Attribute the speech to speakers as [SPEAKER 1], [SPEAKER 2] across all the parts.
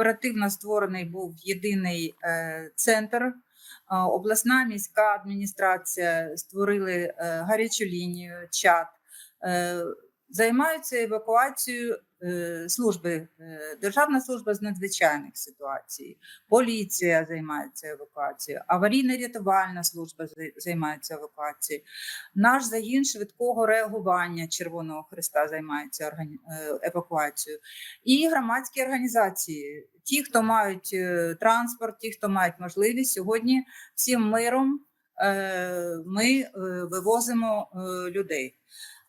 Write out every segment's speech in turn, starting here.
[SPEAKER 1] оперативно створений був єдиний е, центр. Е, Обласна міська адміністрація створили е, гарячу лінію, чат, займаються евакуацією е, служби, е, Державна служба з надзвичайних ситуацій, поліція займається евакуацією, аварійно-рятувальна служба займається евакуацією. Наш загін швидкого реагування Червоного Христа займається е, евакуацією. І громадські організації, ті, хто мають транспорт, ті, хто мають можливість, сьогодні всім миром ми вивозимо людей.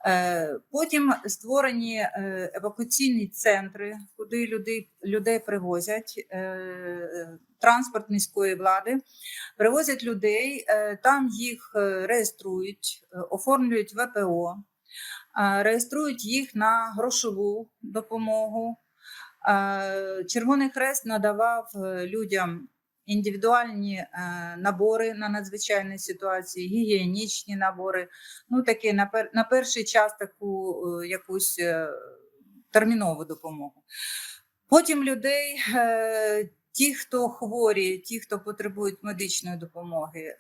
[SPEAKER 1] Е, Потім створені е, евакуаційні центри, куди людей, людей привозять. е, Транспорт міської влади привозять людей, там їх реєструють, оформлюють ВПО, реєструють їх на грошову допомогу. Червоний Хрест надавав людям індивідуальні е, набори на надзвичайні ситуації, гігієнічні набори. Ну, такі на, пер, на перший час таку е, якусь е, термінову допомогу. Потім людей, ті, хто хворі, ті, хто потребують медичної допомоги,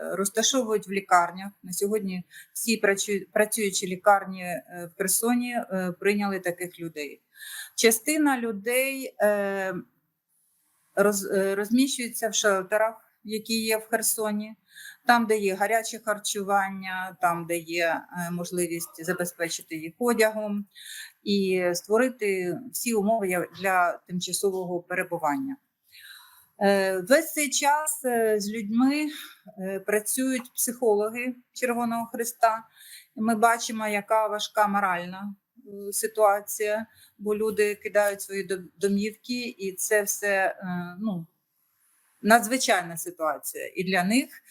[SPEAKER 1] розташовують в лікарнях. На сьогодні всі працю- працюючі лікарні в Херсоні прийняли таких людей. Частина людей роз, е, розміщується в шелтерах, які є в Херсоні, там, де є гаряче харчування, там, де є е, можливість забезпечити їх одягом і створити всі умови для тимчасового перебування. Е, Весь цей час з людьми працюють психологи Червоного Христа. Ми бачимо, яка важка моральна ситуація, бо люди кидають свої домівки, і це все е, ну, надзвичайна ситуація і для них,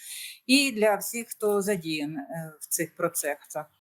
[SPEAKER 1] і для всіх, хто задіян е, в цих процесах.